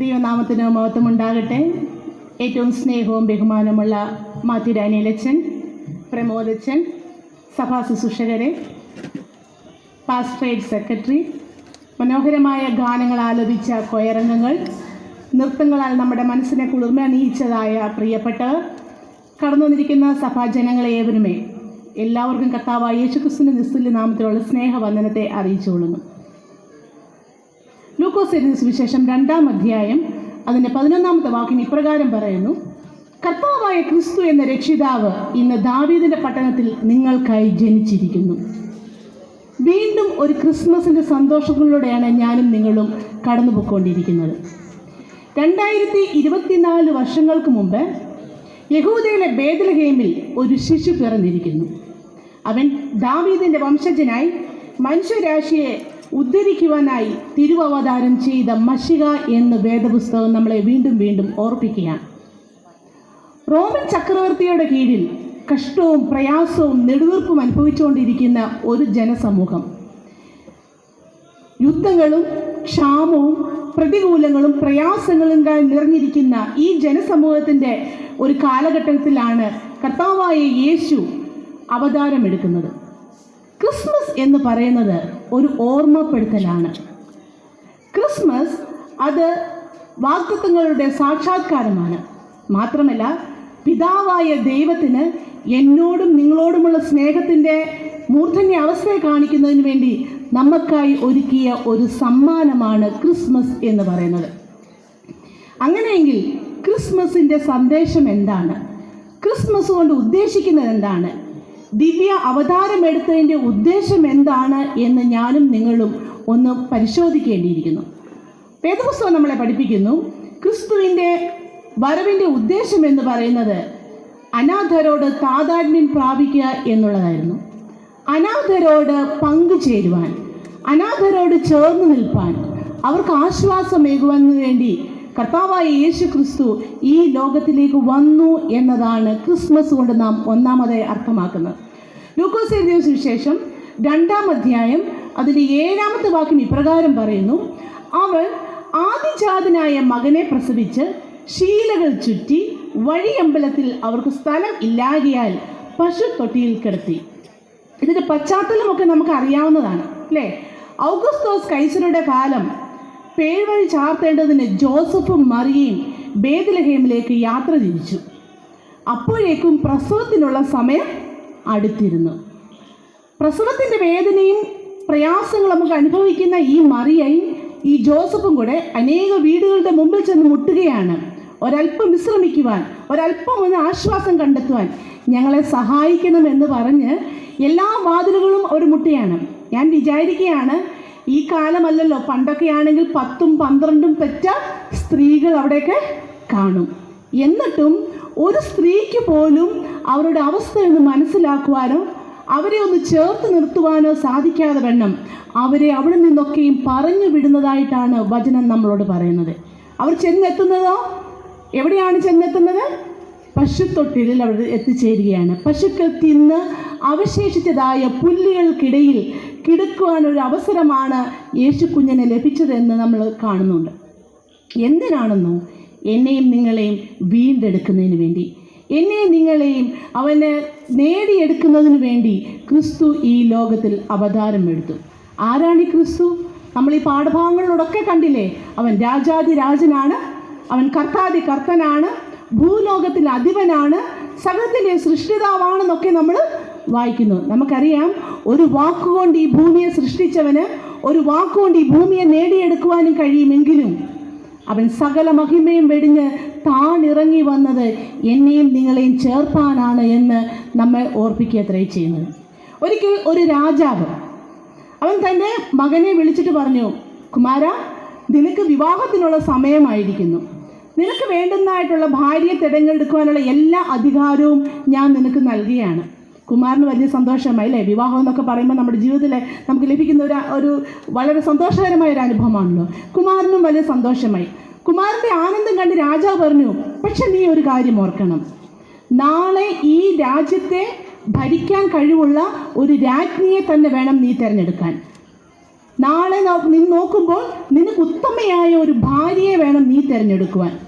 ദൈവനാമത്തിന് മഹത്വമുണ്ടാകട്ടെ. ഏറ്റവും സ്നേഹവും ബഹുമാനമുള്ള മാത്യു ഡാനിയലച്ചൻ പ്രമോദച്ചൻ സഭാ ശുശ്രൂഷകരെ പാസ്ട്രേറ്റ് സെക്രട്ടറി മനോഹരമായ ഗാനങ്ങൾ ആലപിച്ച കൊയറംഗങ്ങൾ നൃത്തങ്ങളാൽ നമ്മുടെ മനസ്സിനെ കുളിർമ അണിയിച്ചതായ പ്രിയപ്പെട്ടവർ കടന്നു വന്നിരിക്കുന്ന സഭാജനങ്ങളെ ഏവരുമേ എല്ലാവർക്കും കർത്താവായ യേശുക്രിസ്തുവിന്റെ നിസ്തുല്യ നാമത്തിലുള്ള സ്നേഹവന്ദനത്തെ അറിയിച്ചുകൊള്ളുന്നു. ലൂക്കോസ് എഴുതിയ സുവിശേഷം രണ്ടാം അധ്യായം അതിന്റെ പതിനൊന്നാമത്തെ വാക്കിന് ഇപ്രകാരം പറയുന്നു. കർത്താവായ ക്രിസ്തു എന്ന രക്ഷിതാവ് ഇന്ന് ദാവീദിന്റെ പട്ടണത്തിൽ നിങ്ങൾക്കായി ജനിച്ചിരിക്കുന്നു. വീണ്ടും ഒരു ക്രിസ്മസിന്റെ സന്തോഷങ്ങളിലൂടെയാണ് ഞാനും നിങ്ങളും കടന്നുപോയിക്കൊണ്ടിരിക്കുന്നത്. രണ്ടായിരത്തി ഇരുപത്തിനാല് വർഷങ്ങൾക്ക് മുമ്പ് യഹൂദയിലെ ബേദലഹേമിൽ ഒരു ശിശു പിറന്നിരിക്കുന്നു. അവൻ ദാവീദിന്റെ വംശജനായി മനുഷ്യരാശിയെ ഉദ്ധരിക്കുവാനായി തിരുവവതാരം ചെയ്ത മഷിക എന്ന് വേദപുസ്തകം നമ്മളെ വീണ്ടും വീണ്ടും ഓർപ്പിക്കുകയാണ്. റോമൻ ചക്രവർത്തിയുടെ കീഴിൽ കഷ്ടവും പ്രയാസവും നെടുവീർപ്പും അനുഭവിച്ചുകൊണ്ടിരിക്കുന്ന ഒരു ജനസമൂഹം. യുദ്ധങ്ങളും ക്ഷാമവും പ്രതികൂലങ്ങളും പ്രയാസങ്ങളും നിറഞ്ഞിരിക്കുന്ന ഈ ജനസമൂഹത്തിന്റെ ഒരു കാലഘട്ടത്തിലാണ് കർത്താവായ യേശു അവതാരമെടുക്കുന്നത്. ക്രിസ്മസ് എന്ന് പറയുന്നത് ഒരു ഓർമ്മപ്പെടുത്തലാണ്. ക്രിസ്മസ് അത് വാക്തത്വങ്ങളുടെ സാക്ഷാത്കാരമാണ്. മാത്രമല്ല പിതാവായ ദൈവത്തിന് എന്നോടും നിങ്ങളോടുമുള്ള സ്നേഹത്തിന്റെ മൂർധന്യ അവസ്ഥയെ കാണിക്കുന്നതിന് വേണ്ടി നമുക്കായി ഒരുക്കിയ ഒരു സമ്മാനമാണ് ക്രിസ്മസ് എന്ന് പറയുന്നത്. അങ്ങനെയെങ്കിൽ ക്രിസ്മസിന്റെ സന്ദേശം എന്താണ്? ക്രിസ്മസ് കൊണ്ട് ഉദ്ദേശിക്കുന്നത് എന്താണ്? ദിവ്യ അവതാരമെടുത്തതിന്റെ ഉദ്ദേശം എന്താണ് എന്ന് ഞാനും നിങ്ങളും ഒന്ന് പരിശോധിക്കേണ്ടിയിരിക്കുന്നു. വേദപുസ്തകം നമ്മളെ പഠിപ്പിക്കുന്നു ക്രിസ്തുവിന്റെ വരവിന്റെ ഉദ്ദേശം എന്ന് പറയുന്നത് അനാഥരോട് താതാത്മ്യം പ്രാപിക്കുക എന്നുള്ളതായിരുന്നു. അനാഥരോട് പങ്കുചേരുവാൻ അനാഥരോട് ചേർന്ന് നിൽപ്പാൻ അവർക്ക് ആശ്വാസമേകുവാൻ വേണ്ടി കർത്താവായ യേശു ക്രിസ്തു ഈ ലോകത്തിലേക്ക് വന്നു എന്നതാണ് ക്രിസ്മസ് കൊണ്ട് നാം ഒന്നാമതായി അർത്ഥമാക്കുന്നത്. ലൂക്കോസ് എഴുതിയ സുവിശേഷം രണ്ടാം അധ്യായം അതിന്റെ ഏഴാമത്തെ വാക്കിന് ഇപ്രകാരം പറയുന്നു. അവൾ ആദിജാതനായ മകനെ പ്രസവിച്ച് ശീലകൾ ചുറ്റി വഴിയമ്പലത്തിൽ അവർക്ക് സ്ഥലം ഇല്ലാകിയാൽ പശു തൊട്ടിയിൽ കിടത്തി. ഇതിന്റെ പശ്ചാത്തലമൊക്കെ നമുക്ക് അറിയാവുന്നതാണ് അല്ലേ? ഔഗസ്തോസ് കൈസരുടെ കാലം പേഴ്വഴി ചാർത്തേണ്ടതിന് ജോസഫും മറിയയും ബേദലഹേമിലേക്ക് യാത്ര തിരിച്ചു. അപ്പോഴേക്കും പ്രസവത്തിനുള്ള സമയം അടുത്തിരുന്നു. പ്രസവത്തിന്റെ വേദനയും പ്രയാസങ്ങളും നമുക്ക് അനുഭവിക്കുന്ന ഈ മറിയയും ഈ ജോസഫും കൂടെ അനേക വീടുകളുടെ മുമ്പിൽ ചെന്ന് മുട്ടുകയാണ്. ഒരല്പം വിശ്രമിക്കുവാൻ ഒരല്പം ഒന്ന് ആശ്വാസം കണ്ടെത്തുവാൻ ഞങ്ങളെ സഹായിക്കണമെന്ന് പറഞ്ഞ് എല്ലാ വാതിലുകളും ഒരു മുട്ടയാണ്. ഞാൻ വിചാരിക്കുകയാണ് ഈ കാലമല്ലല്ലോ. പണ്ടൊക്കെ ആണെങ്കിൽ പത്തും പന്ത്രണ്ടും പെറ്റ സ്ത്രീകൾ അവിടെയൊക്കെ കാണും. എന്നിട്ടും ഒരു സ്ത്രീക്ക് പോലും അവരുടെ അവസ്ഥയൊന്ന് മനസ്സിലാക്കുവാനോ അവരെ ഒന്ന് ചേർത്ത് നിർത്തുവാനോ സാധിക്കാതെ വണ്ണം അവരെ അവിടെ നിന്നൊക്കെയും പറഞ്ഞു വിടുന്നതായിട്ടാണ് വചനം നമ്മളോട് പറയുന്നത്. അവർ ചെന്നെത്തുന്നതോ? എവിടെയാണ് ചെന്നെത്തുന്നത്? പശുത്തൊട്ടിലിൽ അവർ എത്തിച്ചേരുകയാണ്. പശുക്കൾ തിന്ന് അവശേഷിച്ചതായ പുല്ലുകൾക്കിടയിൽ കിടക്കുവാൻ ഒരു അവസരമാണ് യേശു ലഭിച്ചതെന്ന് നമ്മൾ കാണുന്നുണ്ട്. എന്തിനാണെന്നോ? എന്നെയും നിങ്ങളെയും വീണ്ടെടുക്കുന്നതിന് വേണ്ടി. എന്നെയും നിങ്ങളെയും അവനെ നേടിയെടുക്കുന്നതിന് വേണ്ടി ക്രിസ്തു ഈ ലോകത്തിൽ അവതാരം എടുത്തു. ആരാണ് ഈ ക്രിസ്തു? നമ്മൾ ഈ പാഠഭാഗങ്ങളിലൊക്കെ കണ്ടില്ലേ? അവൻ രാജാതി രാജനാണ് അവൻ കർത്താതി കർത്തനാണ് ഭൂലോകത്തിൽ അധിപനാണ്. സകലത്തിന്റെ സൃഷ്ടിതാവാണെന്നൊക്കെ നമ്മൾ വായിക്കുന്നു. നമുക്കറിയാം ഒരു വാക്കുകൊണ്ട് ഈ ഭൂമിയെ സൃഷ്ടിച്ചവന് ഒരു വാക്കുകൊണ്ട് ഈ ഭൂമിയെ നേടിയെടുക്കുവാനും കഴിയുമെങ്കിലും അവൻ സകല മഹിമയും വെടിഞ്ഞ് താണിറങ്ങി വന്നത് എന്നെയും നിങ്ങളെയും ചേർപ്പാനാണ് എന്ന് നമ്മെ ഓർപ്പിക്കുകയത്രേ ചെയ്യുന്നത് ഒരിക്കൽ ഒരു രാജാവ് അവൻ തന്റെ മകനെ വിളിച്ചിട്ട് പറഞ്ഞു കുമാര നിനക്ക് വിവാഹത്തിനുള്ള സമയമായിരിക്കുന്നു. നിനക്ക് വേണ്ടുന്നതായിട്ടുള്ള ഭാര്യയെ തിരഞ്ഞെടുക്കുവാനുള്ള എല്ലാ അധികാരവും ഞാൻ നിനക്ക് നൽകുകയാണ്. കുമാരന് വലിയ സന്തോഷമായി അല്ലേ? വിവാഹം എന്നൊക്കെ പറയുമ്പോൾ നമ്മുടെ ജീവിതത്തിൽ നമുക്ക് ലഭിക്കുന്ന ഒരു ഒരു വളരെ സന്തോഷകരമായ ഒരു അനുഭവമാണല്ലോ. കുമാറിനും വലിയ സന്തോഷമായി. കുമാറിന്റെ ആനന്ദം കണ്ട് രാജാവ് പറഞ്ഞു പക്ഷെ നീ ഒരു കാര്യം ഓർക്കണം. നാളെ ഈ രാജ്യത്തെ ഭരിക്കാൻ കഴിവുള്ള ഒരു രാജ്ഞിയെ തന്നെ വേണം നീ തിരഞ്ഞെടുക്കാൻ. നാളെ നീ നോക്കുമ്പോൾ നിനക്ക് ഉത്തമയായ ഒരു ഭാര്യയെ വേണം നീ തിരഞ്ഞെടുക്കുവാൻ.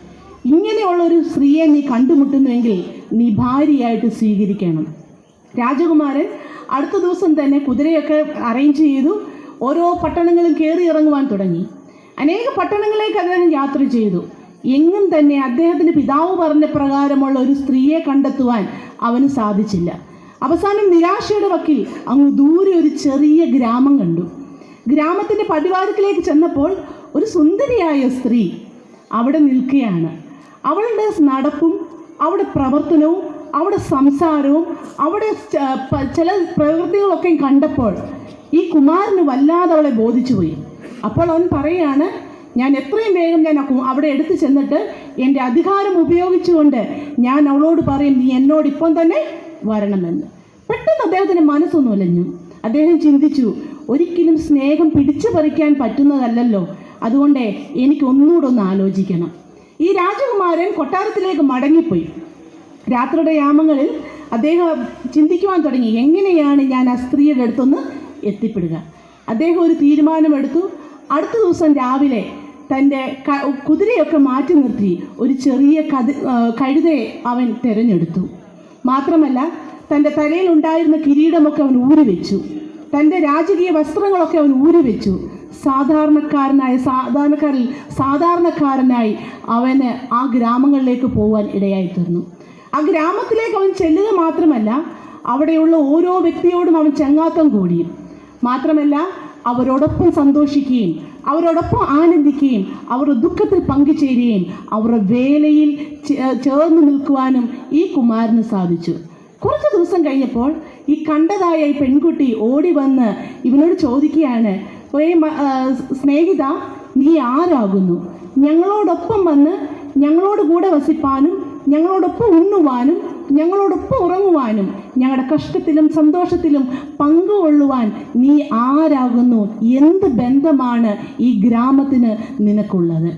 ഇങ്ങനെയുള്ള ഒരു സ്ത്രീയെ നീ കണ്ടുമുട്ടുന്നുവെങ്കിൽ നീ ഭാര്യയായിട്ട് സ്വീകരിക്കണം. രാജകുമാരൻ അടുത്ത ദിവസം തന്നെ കുതിരയൊക്കെ അറേഞ്ച് ചെയ്തു ഓരോ പട്ടണങ്ങളും കയറി ഇറങ്ങുവാൻ തുടങ്ങി. അനേക പട്ടണങ്ങളിലേക്ക് അദ്ദേഹം യാത്ര ചെയ്തു. എങ്ങും തന്നെ അദ്ദേഹത്തിന്റെ പിതാവ് പറഞ്ഞ പ്രകാരമുള്ള ഒരു സ്ത്രീയെ കണ്ടെത്തുവാൻ അവന് സാധിച്ചില്ല. അവസാനം നിരാശയുടെ വക്കിൽ അങ്ങ് ദൂരെ ഒരു ചെറിയ ഗ്രാമം കണ്ടു. ഗ്രാമത്തിന്റെ പടിവാരത്തിലേക്ക് ചെന്നപ്പോൾ ഒരു സുന്ദരിയായ സ്ത്രീ അവിടെ നിൽക്കുകയാണ്. അവളുടെ നടപ്പും അവിടെ പ്രവർത്തനവും അവിടെ സംസാരവും അവിടെ ചില പ്രവൃത്തികളൊക്കെ കണ്ടപ്പോൾ ഈ കുമാരന് വല്ലാതെ അവളെ ബോധിച്ചു പോയി അപ്പോൾ അവൻ പറയാണ് ഞാൻ എത്രയും വേഗം ഞാൻ അവിടെ എടുത്തു ചെന്നിട്ട് എന്റെ അധികാരം ഉപയോഗിച്ചുകൊണ്ട് ഞാൻ അവളോട് പറയും നീ എന്നോട് ഇപ്പം തന്നെ വരണമെന്ന്. പെട്ടെന്ന് അദ്ദേഹത്തിന്റെ മനസ്സൊന്നും അലഞ്ഞു. അദ്ദേഹം ചിന്തിച്ചു ഒരിക്കലും സ്നേഹം പിടിച്ചു പറിക്കാൻ പറ്റുന്നതല്ലല്ലോ. അതുകൊണ്ട് എനിക്ക് ഒന്നുകൂടെ ഒന്ന് ആലോചിക്കണം. ഈ രാജകുമാരൻ കൊട്ടാരത്തിലേക്ക് മടങ്ങിപ്പോയി. രാത്രിയുടെ യാമങ്ങളിൽ അദ്ദേഹം ചിന്തിക്കുവാൻ തുടങ്ങി എങ്ങനെയാണ് ഞാൻ ആ സ്ത്രീയുടെ അടുത്തൊന്ന് എത്തിപ്പെടുക? അദ്ദേഹം ഒരു തീരുമാനമെടുത്തു. അടുത്ത ദിവസം രാവിലെ തന്റെ കുതിരയൊക്കെ മാറ്റി നിർത്തി. ഒരു ചെറിയ കതി കഴുതയെ അവൻ തിരഞ്ഞെടുത്തു. മാത്രമല്ല തന്റെ തലയിൽ ഉണ്ടായിരുന്ന കിരീടമൊക്കെ അവൻ ഊരി വെച്ചു. തന്റെ രാജകീയ വസ്ത്രങ്ങളൊക്കെ അവൻ ഊരി വെച്ചു. സാധാരണക്കാരനായ സാധാരണക്കാരിൽ സാധാരണക്കാരനായി അവന് ആ ഗ്രാമങ്ങളിലേക്ക് പോകാൻ ഇടയായി തീർന്നു. ആ ഗ്രാമത്തിലേക്ക് അവൻ ചെല്ലുക മാത്രമല്ല അവിടെയുള്ള ഓരോ വ്യക്തിയോടും അവൻ ചങ്ങാത്തം കൂടിയും. മാത്രമല്ല അവരോടൊപ്പം സന്തോഷിക്കുകയും അവരോടൊപ്പം ആനന്ദിക്കുകയും അവരുടെ ദുഃഖത്തിൽ പങ്കുചേരുകയും അവരുടെ വേലയിൽ ചേർന്ന് നിൽക്കുവാനും ഈ കുമാരന് സാധിച്ചു. കുറച്ച് ദിവസം കഴിഞ്ഞപ്പോൾ ഈ കണ്ടതായ ഈ പെൺകുട്ടി ഓടി വന്ന് ഇവനോട് ചോദിക്കുകയാണ് ഒരേ സ്നേഹിത നീ ആരാകുന്നു? ഞങ്ങളോടൊപ്പം വന്ന് ഞങ്ങളോട് കൂടെ വസിപ്പാനും ഞങ്ങളോടൊപ്പം ഉണ്ണുവാനും ഞങ്ങളോടൊപ്പം ഉറങ്ങുവാനും ഞങ്ങളുടെ കഷ്ടത്തിലും സന്തോഷത്തിലും പങ്കുകൊള്ളുവാൻ നീ ആരാകുന്നു? എന്ത് ബന്ധമാണ് ഈ ഗ്രാമത്തിന് നിനക്കുള്ളത്?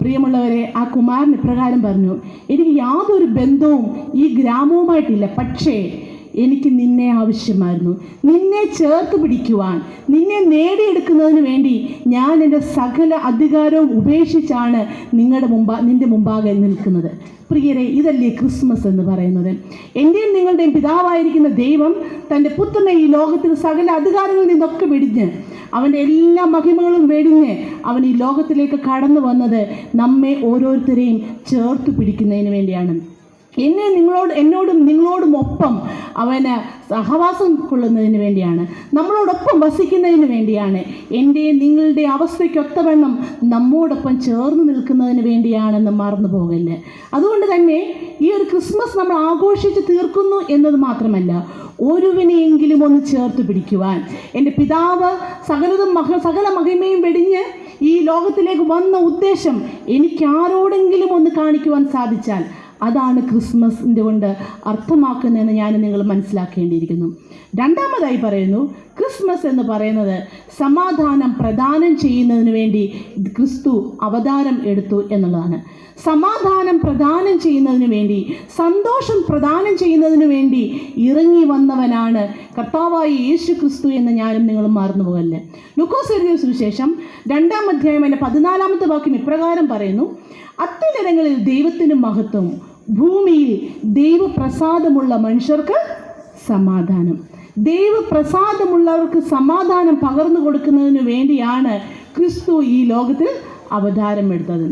പ്രിയമുള്ളവരെ ആ കുമാരൻ ഇപ്രകാരം പറഞ്ഞു എനിക്ക് യാതൊരു ബന്ധവും ഈ ഗ്രാമവുമായിട്ടില്ല. പക്ഷേ എനിക്ക് നിന്നെ ആവശ്യമായിരുന്നു. നിന്നെ ചേർത്ത് പിടിക്കുവാൻ നിന്നെ നേടിയെടുക്കുന്നതിന് വേണ്ടി ഞാൻ എന്റെ സകല അധികാരവും ഉപേക്ഷിച്ചാണ് നിങ്ങളുടെ മുമ്പാ നിന്റെ മുമ്പാകെ നിൽക്കുന്നത്. പ്രിയരെ ഇതല്ലേ ക്രിസ്മസ് എന്ന് പറയുന്നത്. എന്റെയും നിങ്ങളുടെയും പിതാവായിരിക്കുന്ന ദൈവം തന്റെ പുത്രനെ ഈ ലോകത്തിൽ സകല അധികാരങ്ങളിൽ നിന്നൊക്കെ വെടിഞ്ഞ് അവന്റെ എല്ലാ മഹിമകളും വെടിഞ്ഞ് അവൻ ഈ ലോകത്തിലേക്ക് കടന്നു വന്നത് നമ്മെ ഓരോരുത്തരെയും ചേർത്ത് പിടിക്കുന്നതിന് വേണ്ടിയാണ്. എന്നെ നിങ്ങളോട് എന്നോടും നിങ്ങളോടും ഒപ്പം അവന് സഹവാസം കൊള്ളുന്നതിന് വേണ്ടിയാണ്. നമ്മളോടൊപ്പം വസിക്കുന്നതിന് വേണ്ടിയാണ്. എന്റെ നിങ്ങളുടെ അവസ്ഥയ്ക്കൊത്തവണ്ണം നമ്മോടൊപ്പം ചേർന്ന് നിൽക്കുന്നതിന് വേണ്ടിയാണെന്ന് മറന്നു പോകല്ല്. അതുകൊണ്ട് തന്നെ ഈ ഒരു ക്രിസ്മസ് നമ്മൾ ആഘോഷിച്ച് തീർക്കുന്നു എന്നത് മാത്രമല്ല ഒരുവിനെയെങ്കിലും ഒന്ന് ചേർത്ത് പിടിക്കുവാൻ. എന്റെ പിതാവ് സകലതും മഹ സകല മഹിമയും വെടിഞ്ഞ് ഈ ലോകത്തിലേക്ക് വന്ന ഉദ്ദേശം എനിക്ക് ആരോടെങ്കിലും ഒന്ന് കാണിക്കുവാൻ സാധിച്ചാൽ അതാണ് ക്രിസ്മസിന്റെ കൊണ്ട് അർത്ഥമാക്കുന്നതെന്ന് ഞാൻ നിങ്ങൾ മനസ്സിലാക്കേണ്ടിയിരിക്കുന്നു. രണ്ടാമതായി പറയുന്നു ക്രിസ്മസ് എന്ന് പറയുന്നത് സമാധാനം പ്രദാനം ചെയ്യുന്നതിന് വേണ്ടി ക്രിസ്തു അവതാരം എടുത്തു എന്നുള്ളതാണ്. സമാധാനം പ്രദാനം ചെയ്യുന്നതിന് വേണ്ടി സന്തോഷം പ്രദാനം ചെയ്യുന്നതിന് വേണ്ടി ഇറങ്ങി വന്നവനാണ് കർത്താവായ യേശു ക്രിസ്തു എന്ന് ഞാനും നിങ്ങളും മറന്നു പോകല്ലേ. ലുക്കോസ് എഴുതിയ സുവിശേഷം രണ്ടാം അധ്യായം എന്റെ പതിനാലാമത്തെ വാക്യം ഇപ്രകാരം പറയുന്നു അത്യുന്നതങ്ങളിൽ ദൈവത്തിന് മഹത്വം ഭൂമിയിൽ ദൈവപ്രസാദമുള്ള മനുഷ്യർക്ക് സമാധാനം. ദൈവപ്രസാദമുള്ളവർക്ക് സമാധാനം പകർന്നു കൊടുക്കുന്നതിന് വേണ്ടിയാണ് ക്രിസ്തു ഈ ലോകത്തിൽ അവതാരം എടുത്തത്.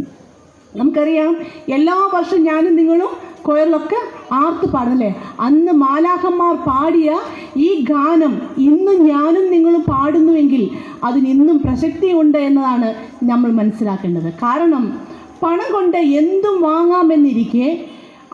നമുക്കറിയാം എല്ലാ വർഷവും ഞാനും നിങ്ങളും കൊയറിലൊക്കെ ആർത്ത് പാടല്ലേ അന്ന് മാലാഹന്മാർ പാടിയ ഈ ഗാനം ഇന്ന് ഞാനും നിങ്ങളും പാടുന്നുവെങ്കിൽ അതിന് ഇന്നും പ്രസക്തിയുണ്ട് എന്നതാണ് നമ്മൾ മനസ്സിലാക്കേണ്ടത്. കാരണം പണം കൊണ്ട് എന്തും വാങ്ങാമെന്നിരിക്കെ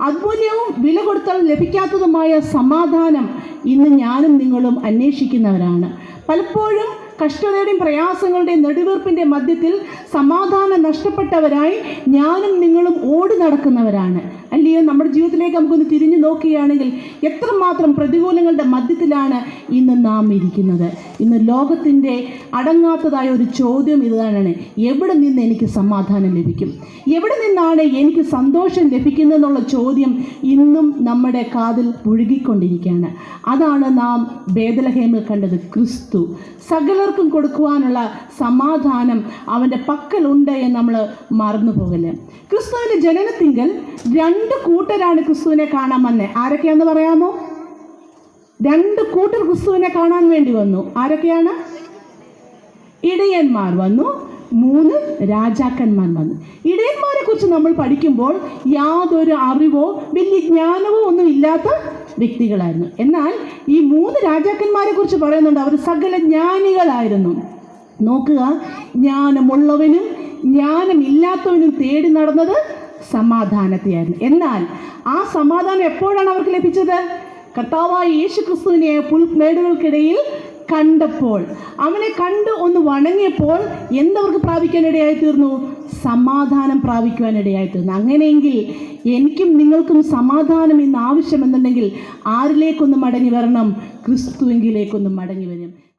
അതുമൂല്യവും വില കൊടുത്താൽ ലഭിക്കാത്തതുമായ സമാധാനം ഇന്ന് ഞാനും നിങ്ങളും അന്വേഷിക്കുന്നവരാണ്. പലപ്പോഴും കഷ്ടതയുടെയും പ്രയാസങ്ങളുടെയും നെടുവീർപ്പിന്റെ മധ്യത്തിൽ സമാധാനം നഷ്ടപ്പെട്ടവരായി ഞാനും നിങ്ങളും ഓടി നടക്കുന്നവരാണ്. അല്ലയോ നമ്മുടെ ജീവിതത്തിലേക്ക് നമുക്കൊന്ന് തിരിഞ്ഞു നോക്കുകയാണെങ്കിൽ എത്രമാത്രം പ്രതികൂലങ്ങളുടെ മധ്യത്തിലാണ് ഇന്ന് നാം ഇരിക്കുന്നത്. ഇന്ന് ലോകത്തിന്റെ അടങ്ങാത്തതായ ഒരു ചോദ്യം ഇതാണ്. എവിടെ നിന്ന് എനിക്ക് സമാധാനം ലഭിക്കും? എവിടെ നിന്നാണ് എനിക്ക് സന്തോഷം ലഭിക്കുന്നതെന്നുള്ള ചോദ്യം ഇന്നും നമ്മുടെ കാതിൽ മുഴുകിക്കൊണ്ടിരിക്കുകയാണ് അതാണ് നാം ഭേദലഹേമിൽ കണ്ടത് ക്രിസ്തു. സകലർക്കും കൊടുക്കുവാനുള്ള സമാധാനം അവന്റെ പക്കലുണ്ട് എന്ന് നമ്മൾ മറന്നു പോകൽ ക്രിസ്തുവിന്റെ ജനനത്തിങ്കൽ രണ്ട് കൂട്ടരാണ് ക്രിസ്തുവിനെ കാണാൻ വന്നത് ആരൊക്കെയാന്ന് പറയാമോ? രണ്ട് കൂട്ടർ ക്രിസ്തുവിനെ കാണാൻ വേണ്ടി വന്നു. ആരൊക്കെയാണ്? ഇടയന്മാർ വന്നു. മൂന്ന് രാജാക്കന്മാർ വന്നു. ഇടയന്മാരെ കുറിച്ച് നമ്മൾ പഠിക്കുമ്പോൾ യാതൊരു അറിവോ വലിയ ജ്ഞാനമോ ഒന്നും ഇല്ലാത്ത വ്യക്തികളായിരുന്നു. എന്നാൽ ഈ മൂന്ന് രാജാക്കന്മാരെ കുറിച്ച് പറയുന്നുണ്ട്. അവർ സകല ജ്ഞാനികളായിരുന്നു. നോക്കുക ജ്ഞാനമുള്ളവനും ജ്ഞാനമില്ലാത്തവനും തേടി നടന്നത് സമാധാനത്തെയായിരുന്നു. എന്നാൽ ആ സമാധാനം എപ്പോഴാണ് അവർക്ക് ലഭിച്ചത്? കർത്താവായ യേശു ക്രിസ്തുവിനെ പുൽമേടുകൾക്കിടയിൽ കണ്ടപ്പോൾ. അവനെ കണ്ട് ഒന്ന് വണങ്ങിയപ്പോൾ എന്തവർക്ക് പ്രാപിക്കാനിടയായി തീർന്നു സമാധാനം പ്രാപിക്കുവാനിടയായി തീർന്നു അങ്ങനെയെങ്കിൽ എനിക്കും നിങ്ങൾക്കും സമാധാനം ഇന്ന് ആവശ്യമെന്നുണ്ടെങ്കിൽ ആരിലേക്കൊന്ന് മടങ്ങി വരണം? ക്രിസ്തുവെങ്കിലേക്കൊന്ന് മടങ്ങി വരും.